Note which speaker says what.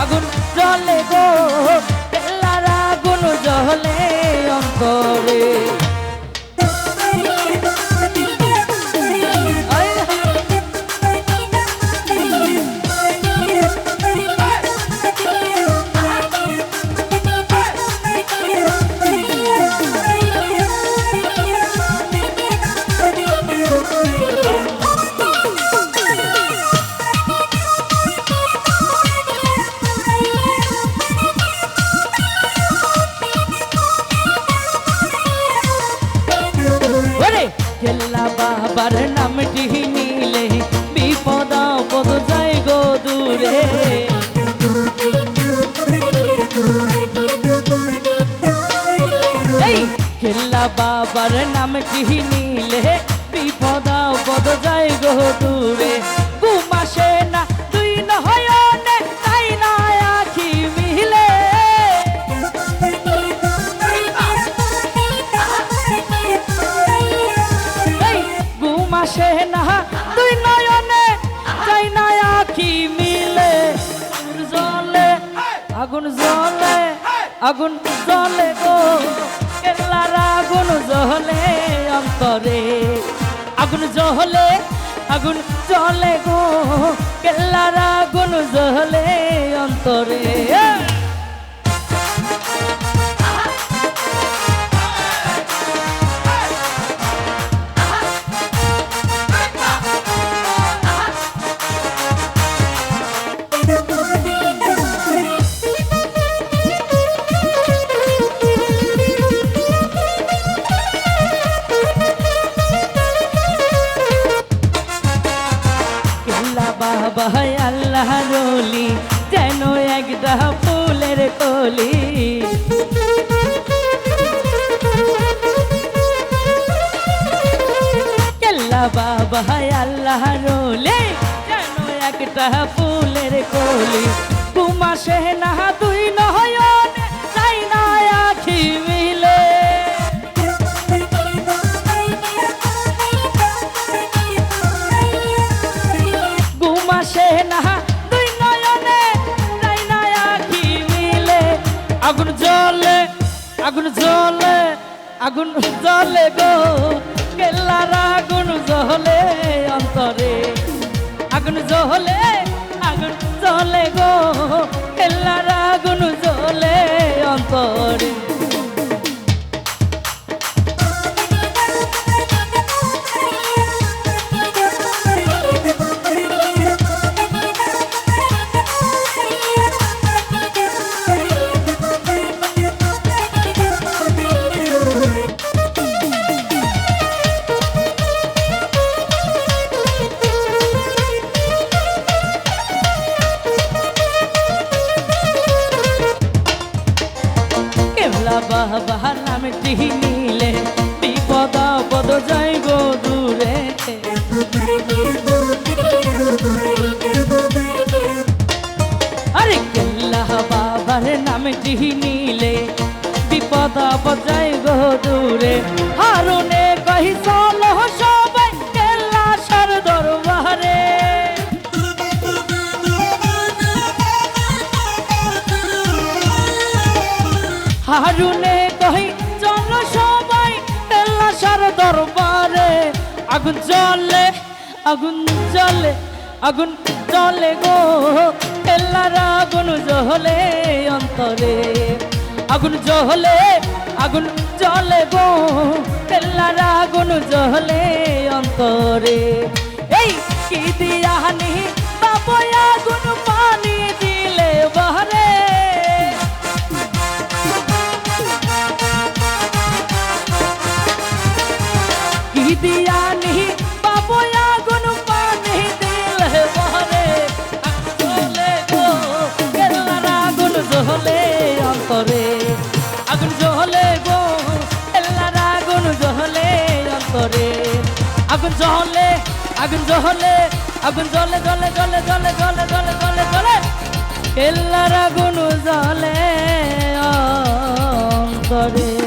Speaker 1: আগুন জলে গো বেলার আগুন জলে অন্তরে। বাবার নামটি নিলে বিপদ পদ যায় গো দূরে। খেলা বাবার নামটি নিলে বিপদ পদ যায় গো দূরে। আগুন জলে গো, কেল্লার আগুন জহলে অন্তরে। আগুন জহলে আগুন জলে গো, কেল্লার আগুন জহলে অন্তরে। রলি যেন একটা ফুলের কলি। কেল্লা বাবা, হায় আল্লাহ রোলে, যেন একটা ফুলের কলি। কুমাসে না, তুই নহয়ন আগুন জ্বলে আগুন জ্বলে আগুন জ্বলে গো। কেল্লার আগুন জ্বলে অন্তরে। আগুন জ্বলে আগুন জ্বলে গো। কেল্লার আগুন জ্বলে অন্তরে। কেবলা নামে নামটি নিলে, বিপদ পদ যাই দূরে। আরে কেল্লাহ বাবার নামটি নিলে, বিপদ পদ যাই দূরে। হারুনে কহি, চল সবাই তেলাসার দরবারে। আগুন জ্বলে আগুন জ্বলে আগুন জ্বলে গো। তেলার আগুন জ্বলে অন্তরে। আগুন জ্বলে আগুন জ্বলে গো। তেলার আগুন জ্বলে অন্তরে। এই কি দিয়ানি বাবা আগুন কি দিয়ানি বাবু আগুন পানি দিল বহরে জ্বলে গো কেল্লার আগুন জ্বলে অন্তরে আগুন জ্বলে গো কেল্লার আগুন জ্বলে অন্তরে আগুন জ্বলে আগুন জ্বলে আগুন জ্বলে জ্বলে জ্বলে জ্বলে জ্বলে জ্বলে জ্বলে জ্বলে কেল্লার আগুন জ্বলে অন্তরে